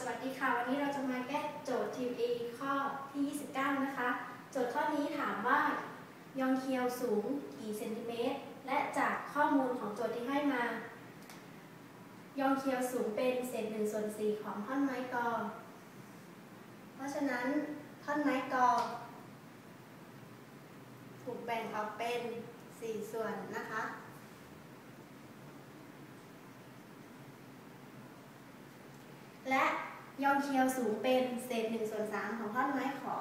สวัสดีค่ะ วันนี้เราจะมาแก้โจทย์ทีม A ข้อที่ 29 นะคะ โจทย์ข้อนี้ถามว่ายองเคียวสูงกี่เซนติเมตร และจากข้อมูลของโจทย์ที่ให้มา ยองเคียวสูงเป็นเศษหนึ่งส่วนสี่ของท่อนไม้กอ เพราะฉะนั้นท่อนไม้กอ ถูกแบ่งออกเป็น 4 ส่วนนะคะ ยอมเคียวสูงเป็นเศษหนึ่งส่วนสามของท่อนไม้ขอ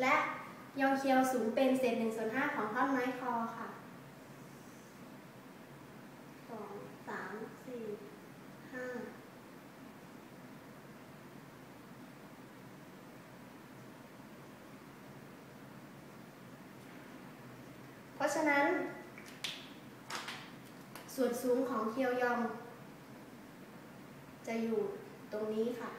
และยองเคียวสูงเป็นเศษ1ส่วน5ของท่อนไม้คอค่ะ2 3 4 5ะฉะนั้น ส่วนสูงของเคียวยอง จะอยู่ตรงนี้ค่ะ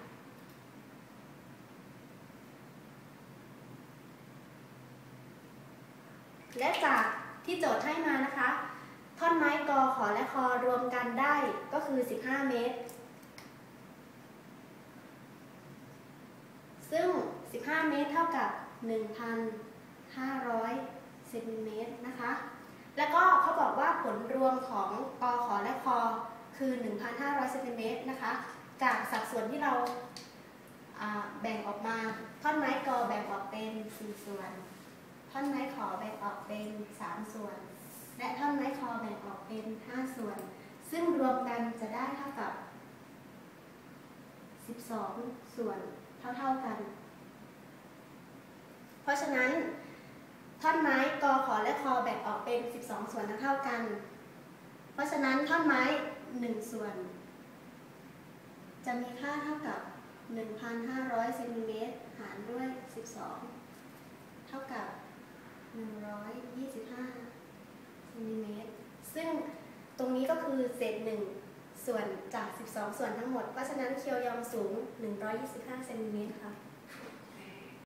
และจากที่โจทย์ให้มานะคะ ท่อนไม้กอขอและคอรวมกันได้ก็คือ 15 เมตร ซึ่ง 15 เมตรเท่ากับ 1,500เซนติเมตรนะคะ แล้วก็เขาบอกว่าผลรวมของกอขอและคอคือ 1,500เซนติเมตรนะคะ จากสัดส่วนที่เราอ่าแบ่งออกมาท่อนไม้กอแบ่งออกเป็น 4 ส่วน ท่อนไม้ขอแบ่งออกเป็น 3 ส่วน และท่อนไม้คอแบ่งออกเป็น 5 ส่วน ซึ่งรวมกันจะได้เท่ากับ 12 ส่วนเท่าๆกัน เพราะฉะนั้น ท่อนไม้กอขอ และคอแบ่งออกเป็น 12 ส่วนเท่ากัน เพราะฉะนั้นท่อนไม้ 1 ส่วน จะมีค่าเท่ากับ 1,500เซนติเมตรหารด้วย 12 เท่ากับ 125เซนติเมตร ซึ่งตรงนี้ก็คือเศษหนึ่งส่วนจาก 12 ส่วนทั้งหมด เพราะฉะนั้นเคียวยองสูง 125เซนติเมตรค่ะ